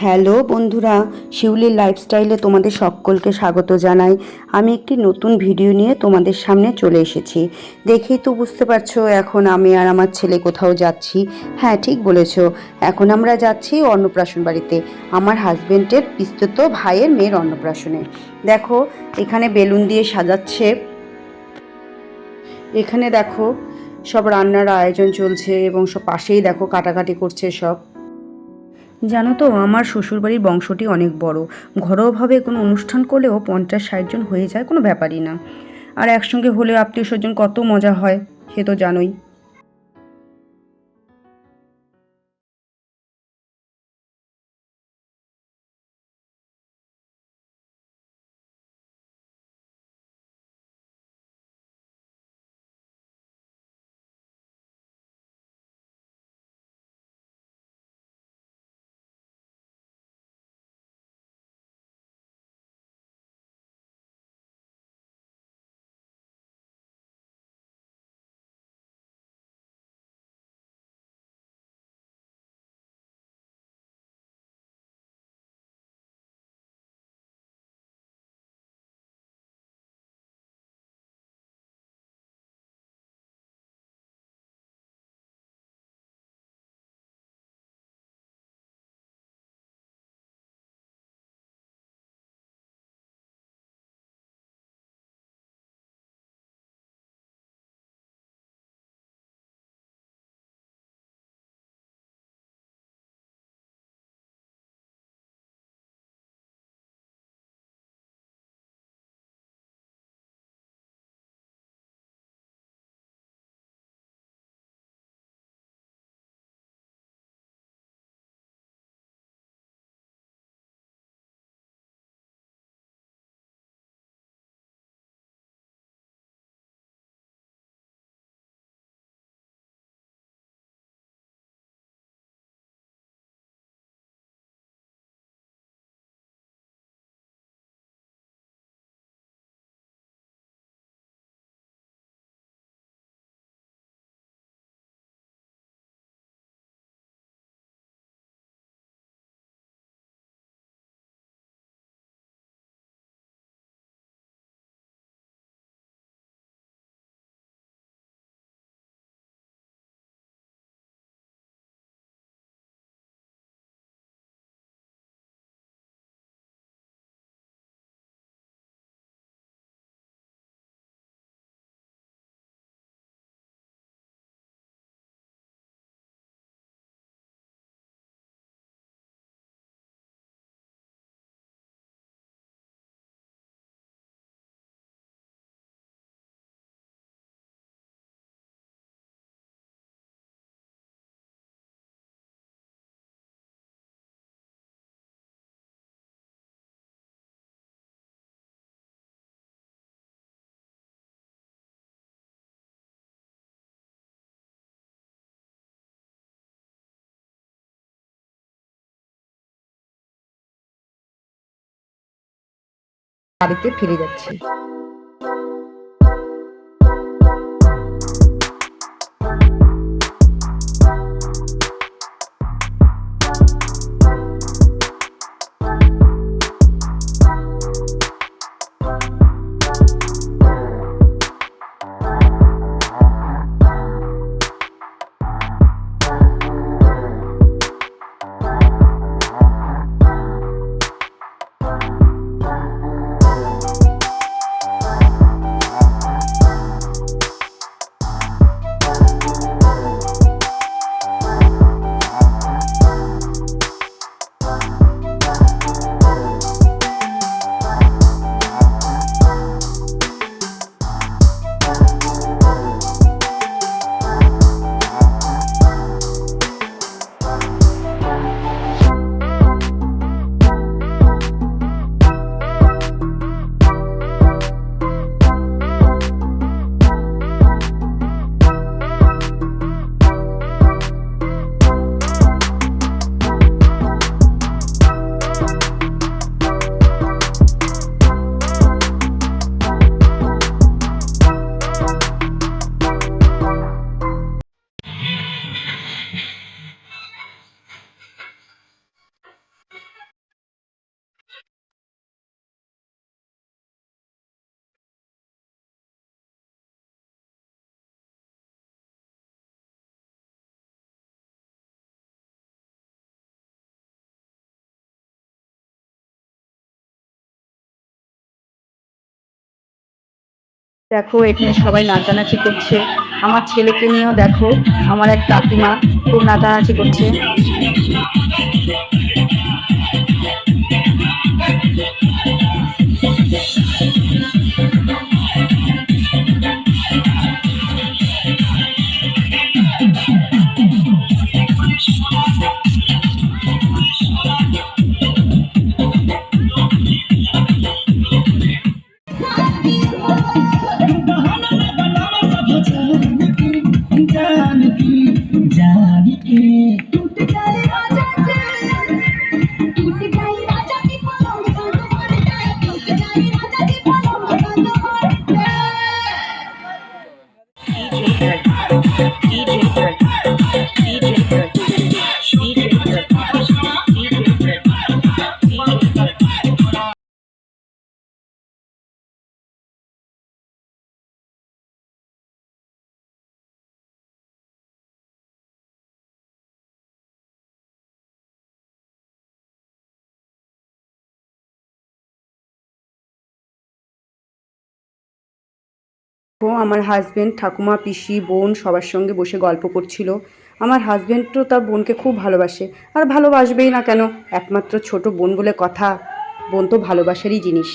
Hello বন্ধুরা শিউলির লাইফস্টাইলে তোমাদের সকলকে স্বাগত জানাই। আমি একটি নতুন ভিডিও নিয়ে তোমাদের সামনে চলে এসেছি। দেখেই তো বুঝতে পারছ, এখন আমি আর আমার ছেলে কোথাও যাচ্ছি। হ্যাঁ ঠিক বলেছ, এখন আমরা যাচ্ছি অন্নপ্রাশন বাড়িতে। আমার হাজবেন্ডের বিস্তৃত ভাইয়ের মেয়ের অন্নপ্রাশনে। দেখো, এখানে বেলুন দিয়ে সাজাচ্ছে। এখানে দেখো, সব রান্নার আয়োজন চলছে এবং সব পাশেই দেখো কাটাকাটি করছে সব। জানো তো, আমার শ্বশুরবাড়ির বংশটি অনেক বড়। ঘরোয়াভাবে কোনো অনুষ্ঠান করলেও পঞ্চাশ ষাটজন হয়ে যায়, কোনো ব্যাপারই না। আর একসঙ্গে হলে আত্মীয় স্বজন কত মজা হয়, সে তো জানোই। বাড়িতে ফিরে যাচ্ছি। দেখো, এখানে সবাই নাচানাচি করছে। আমার ছেলেকে নিয়েও দেখো, আমার এক কাকিমা খুব নাচানাচি করছে। y ও আমার হাজব্যান্ড ঠাকুমা, পিসি, বোন সবার সঙ্গে বসে গল্প করছিল। আমার হাজব্যান্ড তো তার বোনকে খুব ভালোবাসে। আর ভালোবাসবেই না কেন? একমাত্র ছোট বোন বলে কথা। বোন তো ভালোবাসারই জিনিস।